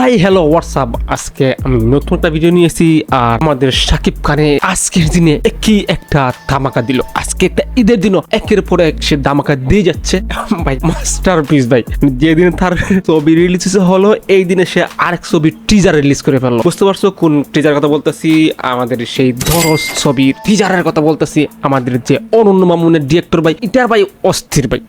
Hi hello WhatsApp আজকে আমি নতুন একটা ভিডিও নিয়েছি আর আমাদের সাকিব খানে আজকের দিনে কি একটা ধামাকা দিল। আজকে একটা ঈদের দিনও একের পর এক সে ধামাকা দিয়ে যাচ্ছে। ভাই মাস্টার পিস ভাই। যেদিন তার ছবি রিলিজ হলো, এই দিনে সে আরেক ছবি টিজার রিলিজ করে ফেলল। বুঝতে পারছ কোন টিজার কথা বলতেছি? আমাদের সেই ধরস ছবি টিজারের কথা বলতেছি। আমাদের যে অনন্য মামুনের ডিরেক্টর ভাই, এটা, ভাই, অস্থির, ভাই।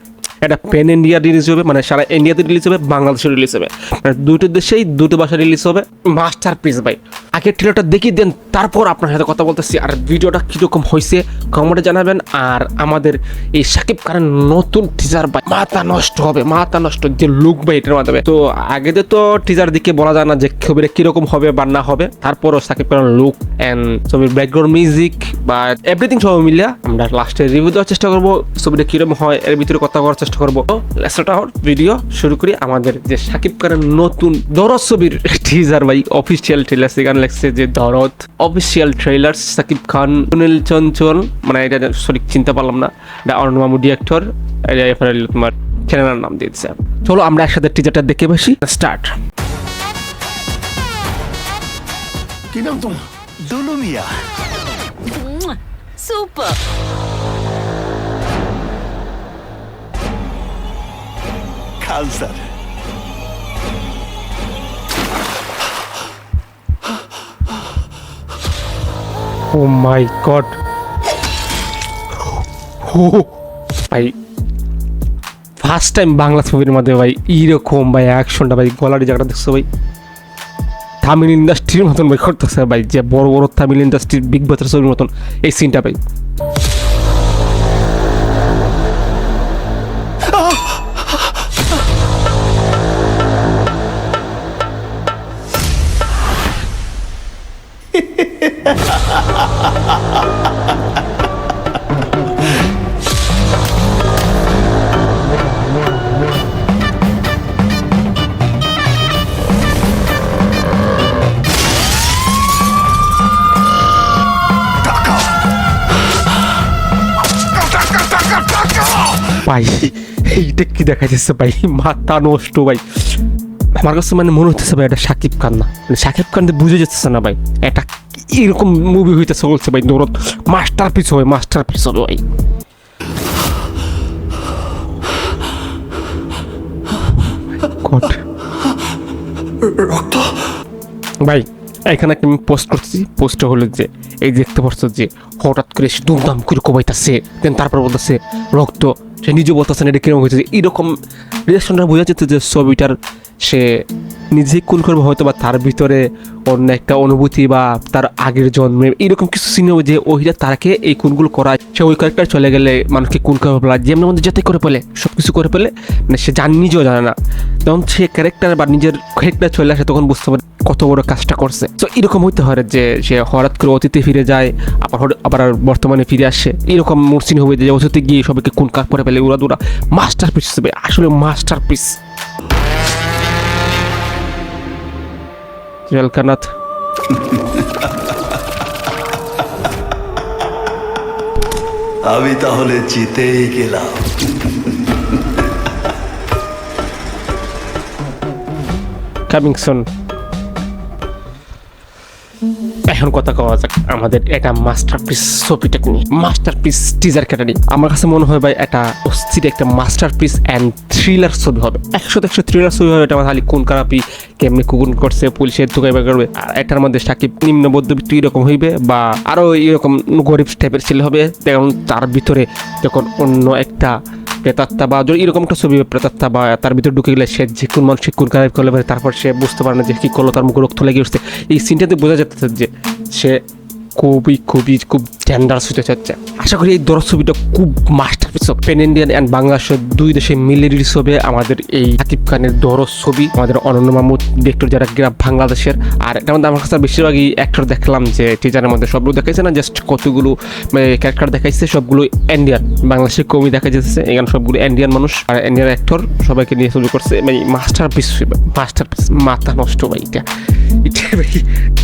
এটা পেন ইন্ডিয়া রিলিজ হবে মানে সারা ইন্ডিয়াতে রিলিজ হবে, বাংলাদেশে রিলিজ হবে। মানে দুটো দেশেই দুটো ভাষা রিলিজ হবে। মাস্টার পিস ভাই। আগে ট্রেলারটা দেখিয়ে দেন, তারপর আপনার সাথে কথা বলতেছি। আর ভিডিওটা কীরকম হয়েছে, কমেন্টে জানাবেন। আর আমাদের এই সাকিব খানের নতুন টিজার ভাই, মাথা নষ্ট হবে, মাথা নষ্ট যে লুক ভাই, এটার মাধ্যমে। তো আগে তো টিজার দিকে বলা যায় না যে ছবিটা কীরকম হবে বা না হবে। তারপরও সাকিব খানের লুক অ্যান্ড ছবির ব্যাকগ্রাউন্ড মিউজিক বা এভরিথিং সব মিলিয়ে আমরা লাস্টে রিভিউ দেওয়ার চেষ্টা করব, ছবিটা কীরকম হয়, এর ভিতরে কথা বলার চেষ্টা করব। লেসটা ভিডিও শুরু করি আমাদের যে সাকিব খানের নতুন দরদ ছবির টিজার ভাই অফিসিয়াল ট্রেলার সেখানে লেগছে যে দরদ অফিসিয়াল ট্রেলার সাকিব খান সুনীল চঞ্চল মানে এটা সঠিক চিনতে পারলাম না। এটা অরুণ মামু ডিরেক্টর তোমার চ্যানেলের নাম দিয়েছে চলো আমরা একসাথে টিজারটা দেখে বসি স্টার্ট কি নাম তোমার? Dulu Mia sir oh my God ভাই ফার্স্ট টাইম বাংলা ছবির মধ্যে ভাই, এইরকম ভাই অ্যাকশনটা ভাই, গলার জায়গাটা দেখছ ভাই? তামিল ইন্ডাস্ট্রির মতন ভাই করতেছে ভাই, যে বড় বড় তামিল ইন্ডাস্ট্রির বিগ বাজার ছবির মতন এই সিনটা ভাই। ভাই, এইটা কি দেখা যাচ্ছে ভাই? মাথা নষ্ট ভাই। আমার কাছে মানে মনে হতেছে ভাই, এটা সাকিব খান না। মানে সাকিব খান বুঝে যাচ্ছে না ভাই, এটা এরকম মুভি হইতেছে বলছে ভাই দৌড়ত। মাস্টার পিস হবে মাস্টার পিস হবে ভাই. রক্ত। ভাই এখানে একটা আমি পোস্ট করছি। পোস্টটা হলো যে এই দেখতে পাচ্ছ যে হঠাৎ করে সে দুমদাম করে কমাইতেছে দেন তারপর বলতেছে রক্ত সে নিজে বলতেছে না এটা কীরকম হয়েছে এরকম রিয়াকশনটা বোঝা যাচ্ছে যে ছবিটার সে নিজে কোন করবে হয়তো বা তার ভিতরে অন্য একটা অনুভূতি বা তার আগের জন্মে এরকম কিছু সিনেমা যে ওইটা তাকে এই কোনগুলো করায়। সে ওই ক্যারেক্টার চলে গেলে মানুষকে কোন করে ফেলা যেমন মধ্যে যাতে করে পেলে সব কিছু করে পেলে মানে সে জান, নিজেও জানে না। তখন সে ক্যারেক্টার বা নিজের ক্যারেক্টার চলে আসে তখন বুঝতে পারে কত বড় কাজটা করছে। তো এরকম হইতে হয় যে সে হঠাৎ করে অতীতে ফিরে যায়, আবার আবার বর্তমানে ফিরে আসে। এরকম মুরসিন হবে যে অতীতে গিয়ে সবাইকে কোন কাজ করে ফেলে। উড়া দুরা মাস্টার পিস হিসেবে আসলে মাস্টার পিস জলকানাথ আমি তাহলে জিতেই গেলাম। কামিং সুন এখন কথা কওয়া যাক আমাদের এটা মাস্টারপিস ছবিটা নিয়ে মাস্টারপিস টিজার ক্যাটারি আমার কাছে মনে হয় ভাই এটা অস্থির একটা মাস্টারপিস অ্যান্ড থ্রিলার ছবি হবে। একশো একশো থ্রিলার ছবি হবে এটা খালি কোন কারাপি কেমনি কুকুন করছে, পুলিশের ধোকাই বা করবে আর এটার মধ্যে সাকিব নিম্ন মধ্যবিত্ত এরকম হইবে বা আরও এরকম গরিব টাইপের ছেলে হবে। যেমন তার ভিতরে যখন অন্য একটা প্রেতাত্মা বা এরকম একটা ছবি প্রেতাত্মা বা তার ভিতরে ঢুকে গেলে সে যে কোন মানুষ কোন কাজ করলে পারে তারপর সে বুঝতে পারে না যে কি করল, তার মুখে রক্ত লেগে উঠছে। এই সিনটাতে বোঝা যাচ্ছে যে সে খুবই খুবই, খুব স্ট্যান্ডার্ড হতে চাচ্ছে আশা করি এই দরজ ছবিটা খুব মাস্টারপিস হবে পেন ইন্ডিয়ান অ্যান্ড বাংলাদেশের দুই দেশে মিলে রিলিজ হবে আমাদের এই সাকিব খানের দরজ ছবি, আমাদের অনন্য মাহমুদ ডিরেক্টর যারা গ্রাম বাংলাদেশের। আর এটার মধ্যে আমার কাছে বেশিরভাগই অ্যাক্টর দেখলাম যে টিজারের মধ্যে সবগুলো দেখাইছে না জাস্ট কতগুলো ক্যারেক্টার দেখাইছে, সবগুলো ইন্ডিয়ান বাংলাদেশের কবি দেখা যাচ্ছে এখানে সবগুলো ইন্ডিয়ান মানুষ আর ইন্ডিয়ান অ্যাক্টর সবাইকে নিয়ে ছবি করছে মানে মাস্টার পিস মাস্টার পিস মাথা নষ্ট ভাই এটা। এটা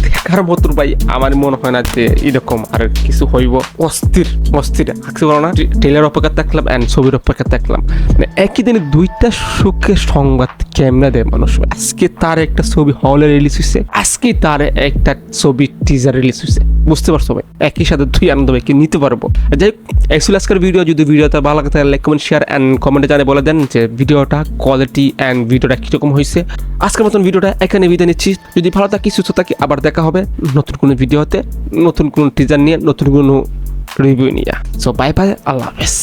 দেখার মতন ভাই, আমার মনে হয় না যে এরকম আর কিছু হইব অস্থির অস্থির। থাকতে বলো না ট্রেলার অপেক্ষা থাকলাম অ্যান্ড ছবির অপেক্ষা থাকলাম মানে একই দিনে দুইটা সুখের সংবাদ কেমনে দেয় মানুষ। আজকে তার একটা ছবি হলে রিলিজ হয়েছে আজকে তার একটা ছবি টিজার রিলিজ হয়েছে বুঝতে পারছ ভাই? একই সাথে দুই আনন্দ ভাইকে নিতে পারব। যাই অ্যাকচুয়ালি আজকের ভিডিও যদি ভিডিওটা ভালো লাগে তাহলে লাইক কমেন্ট শেয়ার অ্যান্ড কমেন্টে জানিয়ে বলে দেন যে ভিডিওটা কোয়ালিটি অ্যান্ড ভিডিওটা কীরকম হয়েছে আজকের মতন ভিডিওটা এখানে বিদায় নিচ্ছি। যদি ভালো থাকি, সুস্থ থাকি, আবার দেখা হবে নতুন কোনো ভিডিওতে নতুন কোনো টিজার নিয়ে, নতুন কোনো রিভিউ নিয়ে। সো বাই বাই আল্লাহ হাফেজ।